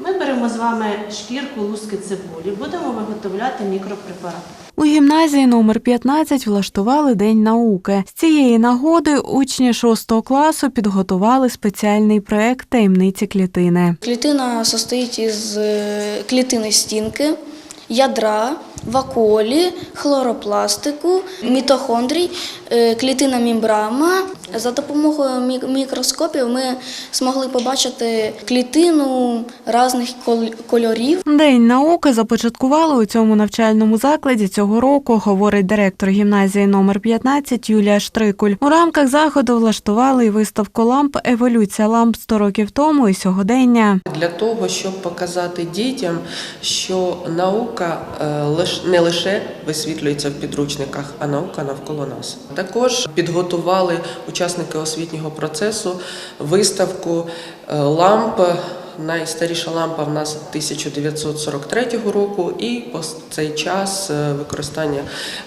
Ми беремо з вами шкірку луски цибулі, будемо виготовляти мікропрепарат. У гімназії номер 15 влаштували День науки. З цієї нагоди учні 6 класу підготували спеціальний проект таємниці клітини. Клітина состоїть із е, клітини стінки, ядра, вакуолі, хлоропластику, мітохондрій, е, клітина мембрана. За допомогою мі- мікроскопів ми змогли побачити клітину різних кол- кольорів. День науки започаткували у цьому навчальному закладі цього року, говорить директор гімназії номер 15 Юлія Штрикуль. У рамках заходу влаштували і виставку ламп Еволюція ламп 100 років тому і сьогодення. Для того, щоб показати дітям, що наука е, лиш- не лише висвітлюється в підручниках, а наука навколо нас. Також підготували учасники освітнього процесу виставку е, ламп. Найстаріша лампа в нас 1943 року, і по цей час е, використання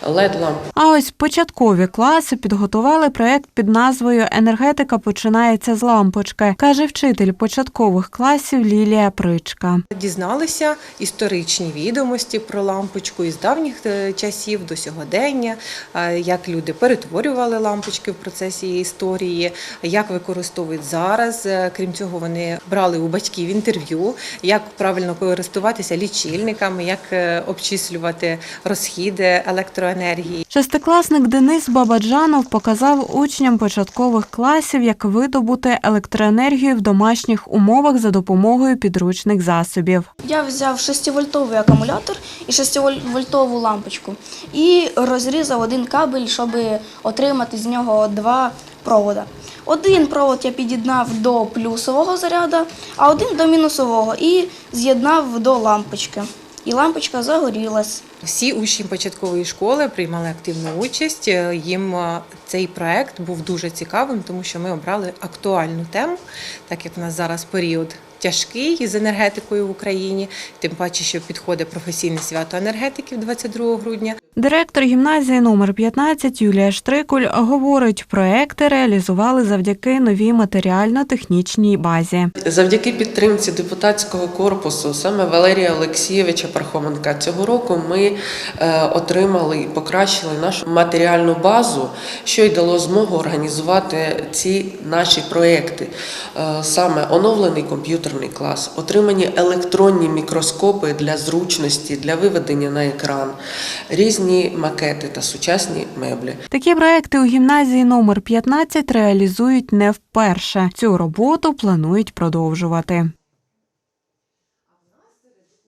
led ламп А ось початкові класи підготували проект під назвою Енергетика починається з лампочки, каже вчитель початкових класів Лілія Причка. Дізналися історичні відомості про лампочку із давніх е, часів до сьогодення, е, як люди перетворювали лампочки в процесі історії, як використовують зараз. Крім цього, вони брали у батьків інтерв'ю, як правильно користуватися лічильниками, як е, обчислювати розхіди електроенергії. Шестикласник Денис Бабаджанов показав учням початкових класів, як видобути електроенергію в домашніх умовах за допомогою підручних засобів. Я взяв 6-вольтовий акумулятор і 6-вольтову лампочку і розрізав один кабель, щоб отримати з нього два провода. Один провод я під'єднав до плюсового заряду, а один до мінусового і з'єднав до лампочки. І лампочка загорілась. Всі учні початкової школи приймали активну участь. Е, Їм е, цей проект був дуже цікавим, тому що ми обрали актуальну тему, так як в нас зараз період тяжкий із енергетикою в Україні, тим паче, що підходить професійне свято енергетиків 22 грудня. Директор гімназії номер 15 Юлія Штрикуль говорить, проекти реалізували завдяки новій матеріально-технічній базі. Завдяки підтримці депутатського корпусу, саме Валерія Олексійовича Пархоменка, цього року ми е, отримали і покращили нашу матеріальну базу, що й дало змогу організувати ці наші проекти. Е, Саме оновлений комп'ютерний клас, отримані електронні мікроскопи для зручності, для виведення на екран, різні макети та сучасні меблі. Такі проекти у гімназії номер 15 реалізують не вперше. Цю роботу планують продовжувати.